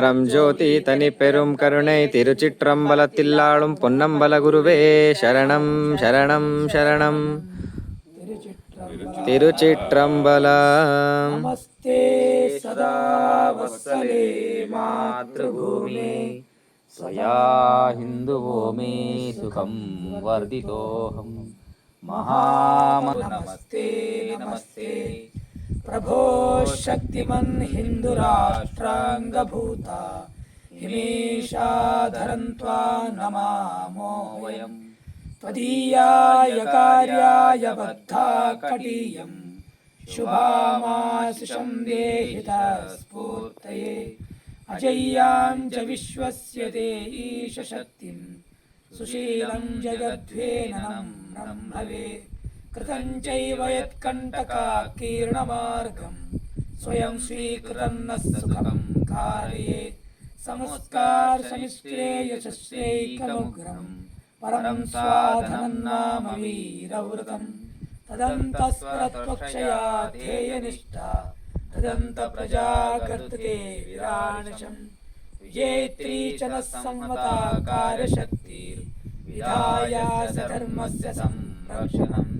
பரம் ஜோதி தனி பெரும் கருணை திருச்சிற்றம்பலத்தில்லாளும் பொன்னம்பல குருவே சரணம் சரணம் சரணம் திருச்சிற்றம்பலம் சதா வசலே மாதூமி సయా హిందువో మే సుఖం వర్ధితోహం మహామ నమస్తే నమస్తే प्रभो शक्तिमन् हिन्दुराष्ट्राङ्गभूता हिमेशाधरं त्वा नमामो वयं त्वदीयाय कार्याय बद्धा कटीयम्। शुभामाशिषं देहितस्फूर्तये अजय्यां च विश्वस्य ते ईशशक्तिं सुशीलं ब्रह्मवे कृतं चैव यत्कण्टकाकीर्णमार्गं। स्वयं स्वीकृतं न सुखं कारये। संस्कारसनिश्रेयशस्यैकमुग्रं परं स्वाधनं नाम वीरव्रतम् तदन्तस्परत्वक्षया ध्येयनिष्ठा। तदन्तप्रजाकर्तृते विराणशम् विजेत्री च नः संवता कार्यशक्तिर्विधाया स धर्मस्य संरक्षणम्।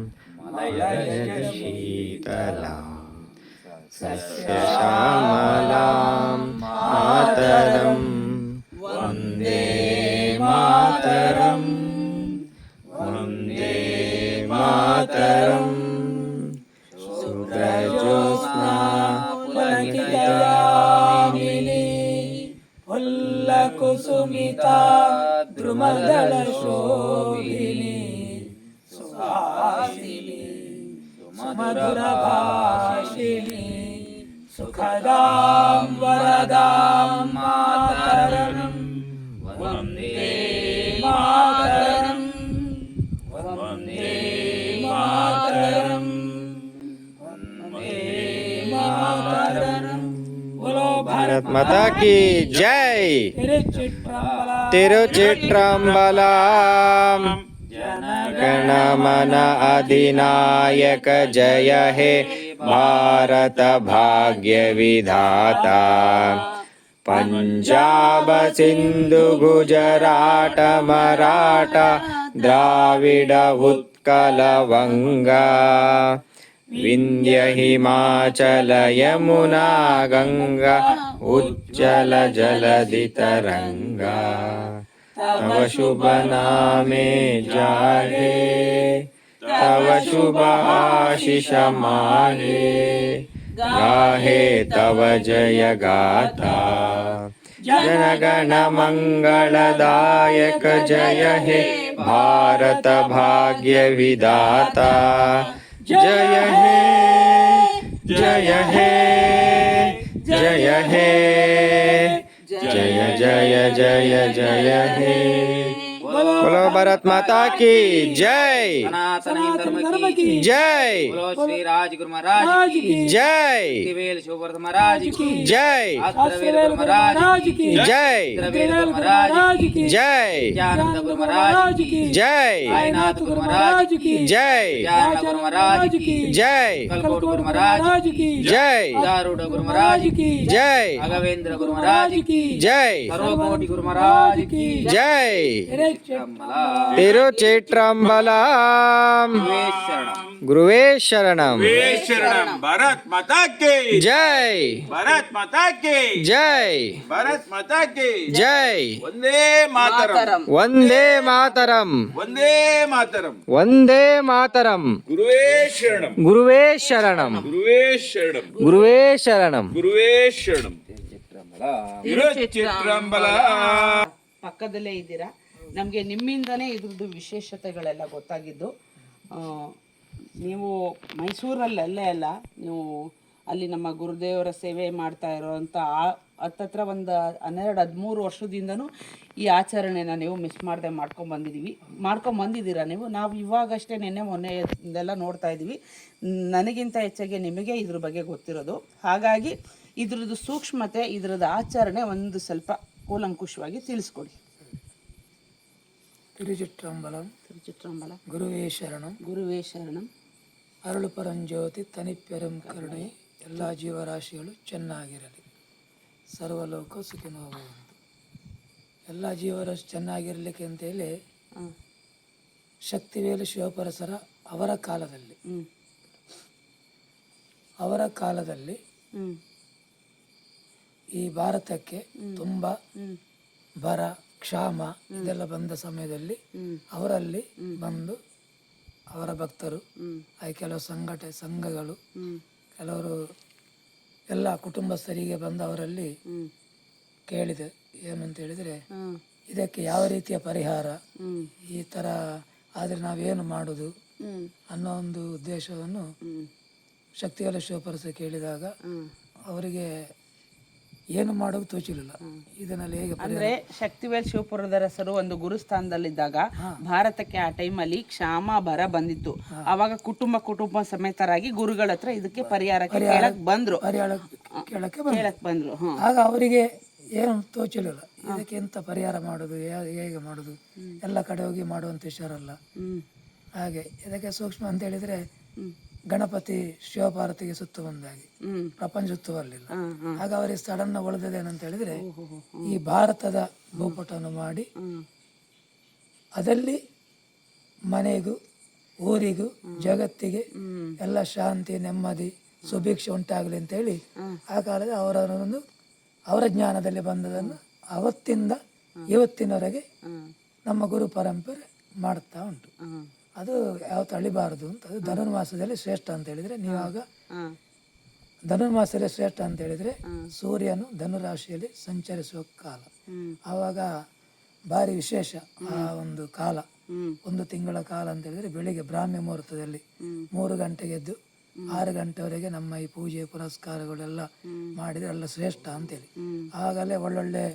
शीतलां सस्यश्यामलां मातरं वंदे मातरं वंदे मातरं सुरजोत्स्ना पुलकितयामिनी। द्रुमदलशोभिनी। सुहासिनी। सुमधुरभाषिणी सुखदां वरदां मातरं वंदे मातरं वंदे मातरम्। बोलो भारत माता की जय। तिरुचित्रम्बलम् गणमन अधिनायक जय हे भारत भाग्य विधाता पञ्जाब सिन्धु गुजराट मराठा द्राविड उत्कल वङ्गा विन्ध्य हिमाचल यमुना गङ्गा उज्जल जलधितरङ्गा तव शुभ नामे जाहे, तव शुभ आशिष माहे गाहे तव जय गाथा मङ्गलदायक जय हे भारत भाग्य विधाता जय हे जय हे जय हे। जय जय जय जय हे बोलो भारत माता की जय सनातन हिंदू धर्म की जय बोलो श्री राज गुरु महाराज की जय दिवेल शिववर्ध महाराज की जय द्रविड़ गुरु महाराज की जय द्रविड़ गुरु महाराज की जय ज्ञानंद गुरु महाराज की जय साईनाथ गुरु महाराज की जय ज्ञान गुरु महाराज की जय कलकोट गुरु महाराज की जय दारूढ़ गुरु महाराज की जय राघवेंद्र गुरु महाराज की जय सर्वकोटि गुरु महाराज की जय తిరుచిట్రంబలాం. గురువే శరణం. భరత్ మాతా జై. భరత్ మాతా జై. భరత్ మాతా జై. వందే మాతరం. వందే మాతరం. వందే మాతరం. వందే మాతరం. గురువే శరణం. గురువే శరణం. గురువే శరణం. గురువే శరణం. గురువే శరణం. పక్కదలే ఇదిరా. ನಮಗೆ ನಿಮ್ಮಿಂದನೇ ಇದ್ರದ್ದು ವಿಶೇಷತೆಗಳೆಲ್ಲ ಗೊತ್ತಾಗಿದ್ದು. ನೀವು ಮೈಸೂರಲ್ಲೇ ಅಲ್ಲ, ನೀವು ಅಲ್ಲಿ ನಮ್ಮ ಗುರುದೇವರ ಸೇವೆ ಮಾಡ್ತಾ ಇರೋವಂಥ ಆ, ಹತ್ತತ್ರ ಒಂದು ಹನ್ನೆರಡು ಹದಿಮೂರು ವರ್ಷದಿಂದನೂ ಈ ಆಚರಣೆನ ನೀವು ಮಿಸ್ ಮಾಡದೆ ಮಾಡ್ಕೊಂಡು ಬಂದಿದ್ದೀವಿ ಮಾಡ್ಕೊಂಡು ಬಂದಿದ್ದೀರಾ ನೀವು? ನಾವು ಇವಾಗಷ್ಟೇ ನಿನ್ನೆ ಮೊನ್ನೆಯಿಂದೆಲ್ಲ ನೋಡ್ತಾ ಇದ್ದೀವಿ. ನನಗಿಂತ ಹೆಚ್ಚಾಗಿ ನಿಮಗೆ ಇದ್ರ ಬಗ್ಗೆ ಗೊತ್ತಿರೋದು. ಹಾಗಾಗಿ ಇದ್ರದ್ದು ಸೂಕ್ಷ್ಮತೆ, ಇದ್ರದ್ದು ಆಚರಣೆ ಒಂದು ಸ್ವಲ್ಪ ಕೂಲಂಕುಷವಾಗಿ ತಿಳಿಸ್ಕೊಡಿ. ತಿರುಚಿಟ್ರಂಬಲಂ திருச்சிற்றம்பலம் ಗುರುವೇ ಶರಣಂ ಗುರುವೇ ಶರಣಂ ಅರಳು ಪರಂಜ್ಯೋತಿ ತನಿಪೆರಂ ಕರುಣೆ ಎಲ್ಲ ಜೀವರಾಶಿಗಳು ಚೆನ್ನಾಗಿರಲಿ ಸರ್ವಲೋಕ ಸುಖಿನೋ ಭವಂತು ಎಲ್ಲ ಜೀವರಾಶಿ ಚೆನ್ನಾಗಿರಲಿಕ್ಕೆ ಅಂತೇಳಿ ಶಕ್ತಿವೇಲು ಶಿವಪರಸರ ಅವರ ಕಾಲದಲ್ಲಿ ಅವರ ಕಾಲದಲ್ಲಿ ಈ ಭಾರತಕ್ಕೆ ತುಂಬ ಬರ ಕ್ಷಾಮ ಇದೆಲ್ಲ ಬಂದ ಸಮಯದಲ್ಲಿ ಅವರಲ್ಲಿ ಬಂದು ಅವರ ಭಕ್ತರು ಹಾಗೆ ಕೆಲವು ಸಂಘಟ, ಸಂಘಗಳು, ಕೆಲವರು ಎಲ್ಲ ಕುಟುಂಬಸ್ಥರಿಗೆ ಬಂದು ಅವರಲ್ಲಿ ಕೇಳಿದೆ ಏನಂತ ಹೇಳಿದರೆ, ಇದಕ್ಕೆ ಯಾವ ರೀತಿಯ ಪರಿಹಾರ? ಈ ಥರ ಆದರೆ ನಾವೇನು ಮಾಡೋದು ಅನ್ನೋ ಒಂದು ಉದ್ದೇಶವನ್ನು ಶಕ್ತಿಗಳ ಶಿವಪರಸ ಕೇಳಿದಾಗ ಅವರಿಗೆ ಏನು ಮಾಡೋದು ತೋಚಿರಲಿಲ್ಲ. ಇದನ್ನಲ್ಲಿ ಹೇಗೆ ಅಂದ್ರೆ ಶಕ್ತಿವೇಲ್ ಶಿವಪುರದರಸರು ಒಂದು ಗುರುಸ್ಥಾನದಲ್ಲಿದ್ದಾಗ ಭಾರತಕ್ಕೆ ಆ ಟೈಮಲ್ಲಿ ಕ್ಷಾಮ ಬರ ಬಂದಿತ್ತು. ಅವಾಗ ಕುಟುಂಬ ಕುಟುಂಬ ಸಮೇತರಾಗಿ ಗುರುಗಳ ಹತ್ರ ಇದಕ್ಕೆ ಪರಿಹಾರಕ್ಕೆ ಕೇಳಕ್ ಬಂದ್ರು. ಪರಿಹಾರ ಕೇಳಕ್ಕೆ ಬಂದ ಕೇಳಕ್ ಬಂದ್ರು ಆಗ ಅವರಿಗೆ ಏನು ತೋಚಿರಲಿಲ್ಲ. ಇದಕ್ಕೆ ಎಂತ ಪರಿಹಾರ ಮಾಡೋದು ಹೇಗೆ ಮಾಡೋದು? ಎಲ್ಲ ಕಡೆ ಹೋಗಿ ಮಾಡುವಂತ ಹುಷಾರಲ್ಲ. ಹಾಗೆ ಇದಕ್ಕೆ ಸೂಕ್ಷ್ಮ ಅಂತ ಹೇಳಿದ್ರೆ ಗಣಪತಿ ಶಿವಪಾರ್ವತಿಗೆ ಸುತ್ತು ಬಂದಾಗಿ. ಪ್ರಪಂಚ ಸುತ್ತು ಬರಲಿಲ್ಲ ಹಾಗ ಆಗ ಅವರಿಗೆ ಸಡನ್ ಉಳಿದದೇನಂತ ಹೇಳಿದ್ರೆ ಈ ಭಾರತದ ಭೂಪಟವನ್ನು ಮಾಡಿ ಅದರಲ್ಲಿ ಅದಲ್ಲಿ ಮನೆಗೂ ಊರಿಗೂ ಜಗತ್ತಿಗೆ ಎಲ್ಲ ಶಾಂತಿ ನೆಮ್ಮದಿ ಸುಭಿಕ್ಷೆ ಉಂಟಾಗಲಿ ಅಂತೇಳಿ ಆ ಕಾಲದ ಅವರನ್ನು ಅವರ ಜ್ಞಾನದಲ್ಲಿ ಬಂದದನ್ನು ಅವತ್ತಿಂದ ಇವತ್ತಿನವರೆಗೆ ನಮ್ಮ ಗುರು ಪರಂಪರೆ ಮಾಡ್ತಾ ಉಂಟು. ಅದು ಯಾವ ತಳಿಬಾರದು ಅಂತ. ಅದು ಧನುರ್ಮಾಸದಲ್ಲಿ ಶ್ರೇಷ್ಠ ಅಂತ ಹೇಳಿದ್ರೆ ನೀವಾಗ ಆಗ ಧನುರ್ಮಾಸದಲ್ಲಿ ಶ್ರೇಷ್ಠ ಅಂತ ಹೇಳಿದ್ರೆ ಸೂರ್ಯನು ಧನುರಾಶಿಯಲ್ಲಿ ಸಂಚರಿಸುವ ಕಾಲ. ಆವಾಗ ಭಾರಿ ವಿಶೇಷ ಆ ಒಂದು ಕಾಲ. ಒಂದು ತಿಂಗಳ ಕಾಲ ಅಂತ ಹೇಳಿದ್ರೆ ಬೆಳಿಗ್ಗೆ ಬ್ರಾಹ್ಮ್ಯ ಮುಹೂರ್ತದಲ್ಲಿ ಮೂರು ಗಂಟೆಗೆ ಎದ್ದು ಆರು ಗಂಟೆವರೆಗೆ ನಮ್ಮ ಈ ಪೂಜೆ ಪುರಸ್ಕಾರಗಳೆಲ್ಲ ಮಾಡಿದರೆ ಎಲ್ಲ ಶ್ರೇಷ್ಠ ಅಂತೇಳಿ ಆಗಲೇ ಒಳ್ಳೊಳ್ಳೆ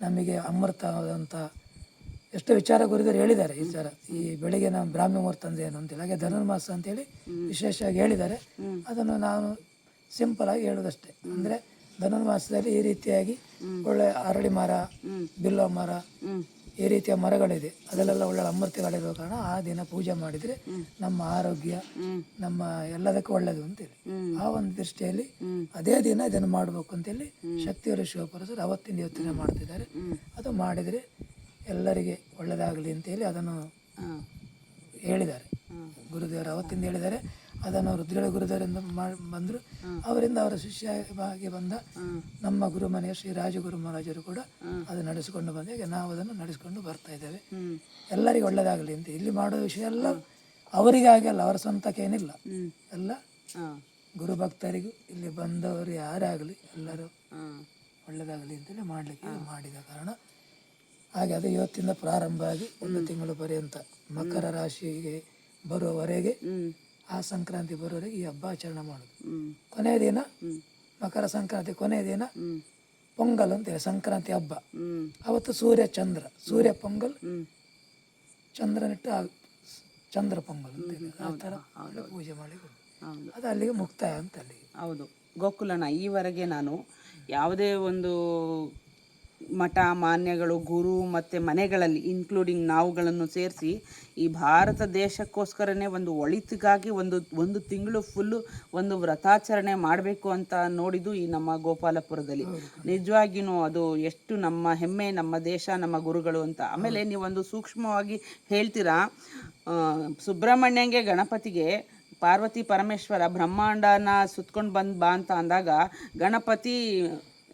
ನಮಗೆ ಅಮೃತವಾದಂಥ ಎಷ್ಟು ವಿಚಾರ ಗುರುದರು ಹೇಳಿದ್ದಾರೆ. ಈ ಥರ ಈ ಬೆಳಿಗ್ಗೆ ನಮ್ಮ ಬ್ರಾಹ್ಮಿ ಮುಹೂರ್ತ ಅಂದ್ರೆ ಏನು ಅಂತೇಳಿ ಹಾಗೆ ಧನುರ್ಮಾಸ ಅಂತೇಳಿ ವಿಶೇಷವಾಗಿ ಹೇಳಿದ್ದಾರೆ. ಅದನ್ನು ನಾನು ಸಿಂಪಲ್ ಆಗಿ ಹೇಳೋದಷ್ಟೇ ಅಂದರೆ ಧನುರ್ಮಾಸದಲ್ಲಿ ಈ ರೀತಿಯಾಗಿ ಒಳ್ಳೆ ಅರಳಿ ಮರ, ಬಿಲ್ಲೋ ಮರ ಈ ರೀತಿಯ ಮರಗಳಿದೆ. ಅದರಲ್ಲೆಲ್ಲ ಒಳ್ಳೆ ಅಮೃತಗಳಿರೋ ಕಾರಣ ಆ ದಿನ ಪೂಜೆ ಮಾಡಿದರೆ ನಮ್ಮ ಆರೋಗ್ಯ, ನಮ್ಮ ಎಲ್ಲದಕ್ಕೂ ಒಳ್ಳೆಯದು ಅಂತೇಳಿ. ಆ ಒಂದು ದೃಷ್ಟಿಯಲ್ಲಿ ಅದೇ ದಿನ ಇದನ್ನು ಮಾಡಬೇಕು ಅಂತೇಳಿ ಶಕ್ತಿಯವರು ಶಿವಪುರಸರು ಅವತ್ತಿನ ಇವತ್ತಿನ ಮಾಡ್ತಿದ್ದಾರೆ. ಅದು ಮಾಡಿದರೆ ಎಲ್ಲರಿಗೆ ಒಳ್ಳೆಯದಾಗಲಿ ಅಂತೇಳಿ ಅದನ್ನು ಹೇಳಿದ್ದಾರೆ. ಗುರುದೇವರು ಅವತ್ತಿಂದ ಹೇಳಿದ್ದಾರೆ. ಅದನ್ನು ರುದ್ರಳ ಗುರುದೇವರಿಂದ ಬಂದರು. ಅವರಿಂದ ಅವರ ಶಿಷ್ಯವಾಗಿ ಬಂದ ನಮ್ಮ ಗುರುಮನೆಯ ಶ್ರೀ ರಾಜಗುರು ಮಹಾರಾಜರು ಕೂಡ ಅದು ನಡೆಸಿಕೊಂಡು ಬಂದಾಗ ನಾವು ಅದನ್ನು ನಡೆಸಿಕೊಂಡು ಬರ್ತಾ ಇದ್ದೇವೆ. ಎಲ್ಲರಿಗೂ ಒಳ್ಳೆಯದಾಗಲಿ ಅಂತ. ಇಲ್ಲಿ ಮಾಡೋ ವಿಷಯ ಎಲ್ಲ ಅವರಿಗಾಗಿ ಅಲ್ಲ ಅವರ ಸ್ವಂತಕ್ಕೇನಿಲ್ಲ ಎಲ್ಲ ಗುರು ಭಕ್ತರಿಗೂ ಇಲ್ಲಿ ಬಂದವರು ಯಾರೇ ಆಗಲಿ ಎಲ್ಲರೂ ಒಳ್ಳೆಯದಾಗಲಿ ಅಂತೇಳಿ ಮಾಡಲಿಕ್ಕೆ ಮಾಡಿದ ಕಾರಣ ಹಾಗೆ ಅದು ಇವತ್ತಿಂದ ಪ್ರಾರಂಭ ಆಗಿ ಒಂದು ತಿಂಗಳು ಪರ್ಯಂತ ಮಕರ ರಾಶಿಗೆ ಬರುವವರೆಗೆ ಆ ಸಂಕ್ರಾಂತಿ ಬರುವವರೆಗೆ ಈ ಹಬ್ಬ ಆಚರಣೆ ಮಾಡೋದು. ಕೊನೆಯ ದಿನ ಮಕರ ಸಂಕ್ರಾಂತಿ ಕೊನೆಯ ದಿನ ಪೊಂಗಲ್ ಅಂತೇಳಿ ಸಂಕ್ರಾಂತಿ ಹಬ್ಬ. ಅವತ್ತು ಸೂರ್ಯ ಚಂದ್ರ ಸೂರ್ಯ ಪೊಂಗಲ್ ಚಂದ್ರನಿಟ್ಟು ಚಂದ್ರ ಪೊಂಗಲ್ ಅಂತೇಳಿ ಆ ಥರ ಪೂಜೆ ಮಾಡಿ ಅದು ಅಲ್ಲಿಗೆ ಮುಕ್ತಾಯ ಅಂತ ಅಲ್ಲಿಗೆ. ಹೌದು. ಗೋಕುಲನ ಈವರೆಗೆ ನಾನು ಯಾವುದೇ ಒಂದು ಮಠ ಮಾನ್ಯಗಳು ಗುರು ಮತ್ತು ಮನೆಗಳಲ್ಲಿ ಇನ್ಕ್ಲೂಡಿಂಗ್ ನಾವುಗಳನ್ನು ಸೇರಿಸಿ ಈ ಭಾರತ ದೇಶಕ್ಕೋಸ್ಕರನೇ ಒಂದು ಒಳಿತಿಗಾಗಿ ಒಂದು ಒಂದು ತಿಂಗಳು ಫುಲ್ಲು ಒಂದು ವ್ರತಾಚರಣೆ ಮಾಡಬೇಕು ಅಂತ ನೋಡಿದ್ದು ಈ ನಮ್ಮ ಗೋಪಾಲಪುರದಲ್ಲಿ. ನಿಜವಾಗಿಯೂ ಅದು ಎಷ್ಟು ನಮ್ಮ ಹೆಮ್ಮೆ ನಮ್ಮ ದೇಶ ನಮ್ಮ ಗುರುಗಳು ಅಂತ. ಆಮೇಲೆ ನೀವೊಂದು ಸೂಕ್ಷ್ಮವಾಗಿ ಹೇಳ್ತೀರಾ ಸುಬ್ರಹ್ಮಣ್ಯಂಗೆ ಗಣಪತಿಗೆ ಪಾರ್ವತಿ ಪರಮೇಶ್ವರ ಬ್ರಹ್ಮಾಂಡನ ಸುತ್ಕೊಂಡು ಬಂದು ಬಾ ಅಂತ ಅಂದಾಗ ಗಣಪತಿ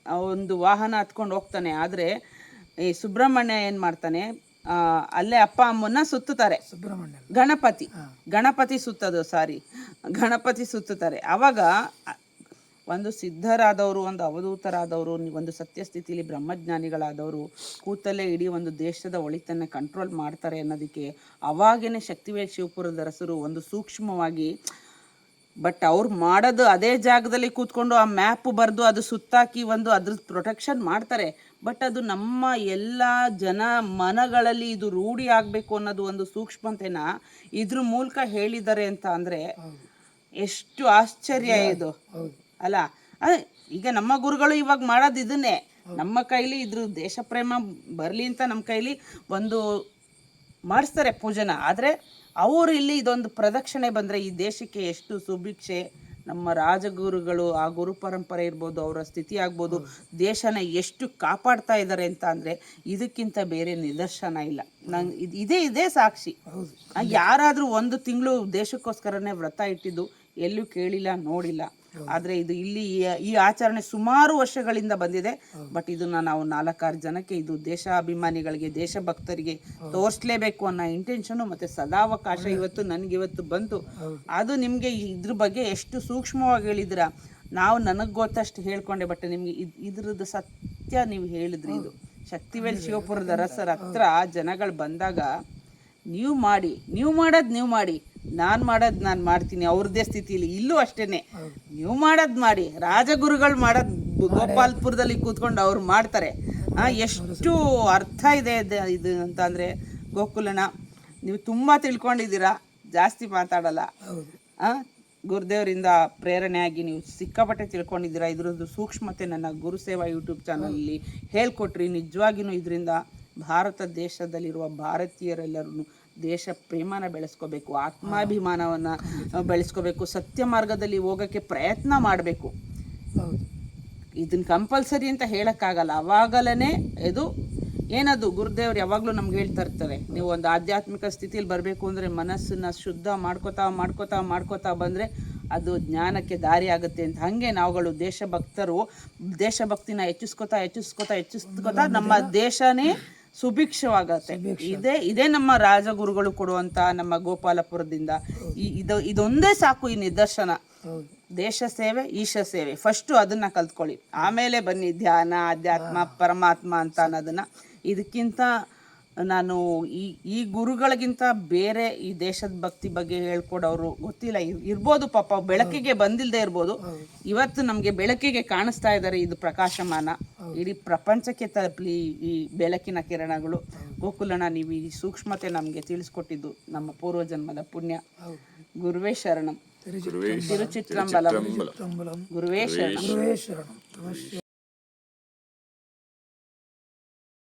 ಒಂದು ವಾಹನ ಹತ್ಕೊಂಡು ಹೋಗ್ತಾನೆ. ಆದರೆ ಈ ಸುಬ್ರಹ್ಮಣ್ಯ ಏನು ಮಾಡ್ತಾನೆ? ಆ, ಅಲ್ಲೇ ಅಪ್ಪ ಅಮ್ಮನ್ನ ಸುತ್ತುತ್ತಾರೆ. ಸುಬ್ರಹ್ಮಣ್ಯ. ಗಣಪತಿ. ಗಣಪತಿ ಸುತ್ತದು ಸಾರಿ. ಗಣಪತಿ ಸುತ್ತುತ್ತಾರೆ. ಆವಾಗ ಒಂದು ಸಿದ್ಧರಾದವರು ಒಂದು ಅವಧೂತರಾದವರು ಒಂದು ಸತ್ಯಸ್ಥಿತಿಲಿ ಬ್ರಹ್ಮಜ್ಞಾನಿಗಳಾದವರು ಕೂತಲ್ಲೇ ಇಡೀ ಒಂದು ದೇಶದ ಒಳಿತನ್ನ ಕಂಟ್ರೋಲ್ ಮಾಡ್ತಾರೆ ಅನ್ನೋದಕ್ಕೆ ಅವಾಗೇನೆ ಶಕ್ತಿವೇ ಶಿವಪುರದ ರಸರು ಒಂದು ಸೂಕ್ಷ್ಮವಾಗಿ ಬಟ್ ಅವ್ರು ಮಾಡೋದು ಅದೇ ಜಾಗದಲ್ಲಿ ಕೂತ್ಕೊಂಡು ಆ ಮ್ಯಾಪ್ ಬರೆದು ಅದು ಸುತ್ತಾಕಿ ಒಂದು ಅದ್ರ ಪ್ರೊಟೆಕ್ಷನ್ ಮಾಡ್ತಾರೆ. ಬಟ್ ಅದು ನಮ್ಮ ಎಲ್ಲ ಜನ ಮನಗಳಲ್ಲಿ ಇದು ರೂಢಿ ಆಗಬೇಕು ಅನ್ನೋದು ಒಂದು ಸೂಕ್ಷ್ಮತೆನ ಇದ್ರ ಮೂಲಕ ಹೇಳಿದ್ದಾರೆ ಅಂತ ಅಂದರೆ ಎಷ್ಟು ಆಶ್ಚರ್ಯ ಇದು. ಅಲ್ಲ ಈಗ ನಮ್ಮ ಗುರುಗಳು ಇವಾಗ ಮಾಡೋದು ಇದನ್ನೇ. ನಮ್ಮ ಕೈಲಿ ಇದ್ರ ದೇಶ ಪ್ರೇಮ ಬರಲಿ ಅಂತ ನಮ್ಮ ಕೈಲಿ ಒಂದು ಮಾಡಿಸ್ತಾರೆ ಪೂಜೆನ. ಆದರೆ ಅವರು ಇಲ್ಲಿ ಇದೊಂದು ಪ್ರದಕ್ಷಿಣೆ ಬಂದರೆ ಈ ದೇಶಕ್ಕೆ ಎಷ್ಟು ಸುಭಿಕ್ಷೆ. ನಮ್ಮ ರಾಜಗುರುಗಳು ಆ ಗುರು ಪರಂಪರೆ ಇರ್ಬೋದು ಅವರ ಸ್ಥಿತಿ ಆಗ್ಬೋದು ದೇಶನ ಎಷ್ಟು ಕಾಪಾಡ್ತಾ ಇದ್ದಾರೆ ಅಂತ ಅಂದರೆ ಇದಕ್ಕಿಂತ ಬೇರೆ ನಿದರ್ಶನ ಇಲ್ಲ. ನಂಗೆ ಇದು ಇದೇ ಇದೇ ಸಾಕ್ಷಿ. ಯಾರಾದರೂ ಒಂದು ತಿಂಗಳು ದೇಶಕ್ಕೋಸ್ಕರನೇ ವ್ರತ ಇಟ್ಟಿದ್ದು ಎಲ್ಲೂ ಕೇಳಿಲ್ಲ ನೋಡಿಲ್ಲ. ಆದರೆ ಇದು ಇಲ್ಲಿ ಈ- ಆಚರಣೆ ಸುಮಾರು ವರ್ಷಗಳಿಂದ ಬಂದಿದೆ. ಬಟ್ ಇದನ್ನ ನಾವು ನಾಲ್ಕಾರು ಜನಕ್ಕೆ ಇದು ದೇಶಾಭಿಮಾನಿಗಳಿಗೆ ದೇಶಭಕ್ತರಿಗೆ ತೋರಿಸ್ಲೇಬೇಕು ಅನ್ನೋ ಇಂಟೆನ್ಷನು ಮತ್ತೆ ಸದಾವಕಾಶ ಇವತ್ತು ನನಗೆ ಇವತ್ತು ಬಂತು ಅದು ನಿಮಗೆ ಇದ್ರ ಬಗ್ಗೆ ಎಷ್ಟು ಸೂಕ್ಷ್ಮವಾಗಿ ಹೇಳಿದ್ರ ನಾವು ನನಗೆ ಗೊತ್ತಷ್ಟು ಹೇಳ್ಕೊಂಡೆ ಬಟ್ ನಿಮಗೆ ಇದ್ರದ್ದು ಸತ್ಯ ನೀವು ಹೇಳಿದ್ರಿ ಇದು. ಶಕ್ತಿವೇಲ್ ಶಿವಪುರದ ಅರಸರ ಹತ್ರ ಜನಗಳು ಬಂದಾಗ ನೀವು ಮಾಡಿ ನೀವು ಮಾಡೋದು ನೀವು ಮಾಡಿ. ನಾನು ಮಾಡೋದು ನಾನು ಮಾಡ್ತೀನಿ ಅವ್ರದ್ದೇ ಸ್ಥಿತಿಲಿ. ಇಲ್ಲೂ ಅಷ್ಟೇ ನೀವು ಮಾಡೋದು ಮಾಡಿ. ರಾಜಗುರುಗಳು ಮಾಡೋದು ಗೋಪಾಲ್ಪುರದಲ್ಲಿ ಕೂತ್ಕೊಂಡು ಅವ್ರು ಮಾಡ್ತಾರೆ. ಎಷ್ಟು ಅರ್ಥ ಇದೆ ಇದು- ಇದು ಅಂತ ಅಂದರೆ, ಗೋಕುಲನ. ನೀವು ತುಂಬ ತಿಳ್ಕೊಂಡಿದ್ದೀರಾ. ಜಾಸ್ತಿ ಮಾತಾಡಲ್ಲ. ಹಾಂ ಗುರುದೇವರಿಂದ ಪ್ರೇರಣೆಯಾಗಿ ನೀವು ಸಿಕ್ಕಾಪಟ್ಟೆ ತಿಳ್ಕೊಂಡಿದ್ದೀರಾ. ಇದರದ್ದು ಸೂಕ್ಷ್ಮತೆ ನನ್ನ ಗುರುಸೇವಾ ಯೂಟ್ಯೂಬ್ ಚಾನಲಲ್ಲಿ ಹೇಳ್ಕೊಟ್ರಿ. ನಿಜವಾಗಿಯೂ ಇದರಿಂದ ಭಾರತ ದೇಶದಲ್ಲಿರುವ ಭಾರತೀಯರೆಲ್ಲರೂ ದೇಶ ಪ್ರೇಮನ ಬೆಳೆಸ್ಕೋಬೇಕು ಆತ್ಮಾಭಿಮಾನವನ್ನು ಬೆಳೆಸ್ಕೋಬೇಕು ಸತ್ಯ ಮಾರ್ಗದಲ್ಲಿ ಹೋಗೋಕ್ಕೆ ಪ್ರಯತ್ನ ಮಾಡಬೇಕು. ಇದನ್ನು ಕಂಪಲ್ಸರಿ ಅಂತ ಹೇಳೋಕ್ಕಾಗಲ್ಲ. ಅವಾಗಲೇ ಇದು ಏನದು ಗುರುದೇವ್ರು ಯಾವಾಗಲೂ ನಮ್ಗೆ ಹೇಳ್ತಾ ಇರ್ತಾರೆ ನೀವು ಒಂದು ಆಧ್ಯಾತ್ಮಿಕ ಸ್ಥಿತಿಯಲ್ಲಿ ಬರಬೇಕು ಅಂದರೆ ಮನಸ್ಸನ್ನ ಶುದ್ಧ ಮಾಡ್ಕೋತಾ ಮಾಡ್ಕೋತಾ ಮಾಡ್ಕೋತಾ ಬಂದರೆ ಅದು ಜ್ಞಾನಕ್ಕೆ ದಾರಿ ಆಗುತ್ತೆ ಅಂತ. ಹಾಗೆ ನಾವುಗಳು ದೇಶಭಕ್ತರು ದೇಶಭಕ್ತಿನ ಹೆಚ್ಚಿಸ್ಕೋತಾ ಹೆಚ್ಚಿಸ್ಕೋತಾ ಹೆಚ್ಚಿಸ್ಕೋತಾ ನಮ್ಮ ದೇಶನೇ ಸುಭಿಕ್ಷವಾಗತ್ತೆ. ಇದೇ ಇದೇ ನಮ್ಮ ರಾಜಗುರುಗಳು ಕೊಡುವಂತ ನಮ್ಮ ಗೋಪಾಲಪುರದಿಂದ. ಈ- ಇದು ಇದೊಂದೇ ಸಾಕು ಈ ನಿದರ್ಶನ. ದೇಶ ಸೇವೆ ಈಶ ಸೇವೆ. ಫಸ್ಟು ಅದನ್ನ ಕಲ್ತ್ಕೊಳ್ಳಿ. ಆಮೇಲೆ ಬನ್ನಿ ಧ್ಯಾನ ಅಧ್ಯಾತ್ಮ ಪರಮಾತ್ಮ ಅಂತ ಅನ್ನೋದನ್ನ. ಇದಕ್ಕಿಂತ ನಾನು ಈ ಈ ಗುರುಗಳಿಗಿಂತ ಬೇರೆ ಈ ದೇಶದ ಭಕ್ತಿ ಬಗ್ಗೆ ಹೇಳ್ಕೊಡೋರು ಗೊತ್ತಿಲ್ಲ. ಇರ್- ಇರ್ಬೋದು ಪಾಪ ಬೆಳಕಿಗೆ ಬಂದಿಲ್ಲದೆ ಇರ್ಬೋದು. ಇವತ್ತು ನಮಗೆ ಬೆಳಕಿಗೆ ಕಾಣಿಸ್ತಾ ಇದ್ದಾರೆ ಇದು ಪ್ರಕಾಶಮಾನ. ಇಡೀ ಪ್ರಪಂಚಕ್ಕೆ ತಲುಪಲಿ ಈ ಬೆಳಕಿನ ಕಿರಣಗಳು. ಗೋಕುಲನ ನೀವು ಈ ಸೂಕ್ಷ್ಮತೆ ನಮಗೆ ತಿಳಿಸ್ಕೊಟ್ಟಿದ್ದು ನಮ್ಮ ಪೂರ್ವಜನ್ಮದ ಪುಣ್ಯ. ಗುರುವೇ ಶರಣಂ. ತಿರುಚಿತ್ರಂಬಲಂ ತ್ರಂಬಲಂ ಗುರುವೇ ಶರಣಂ. ಗುರುವೇ ಶರಣಂ. ನಮಃ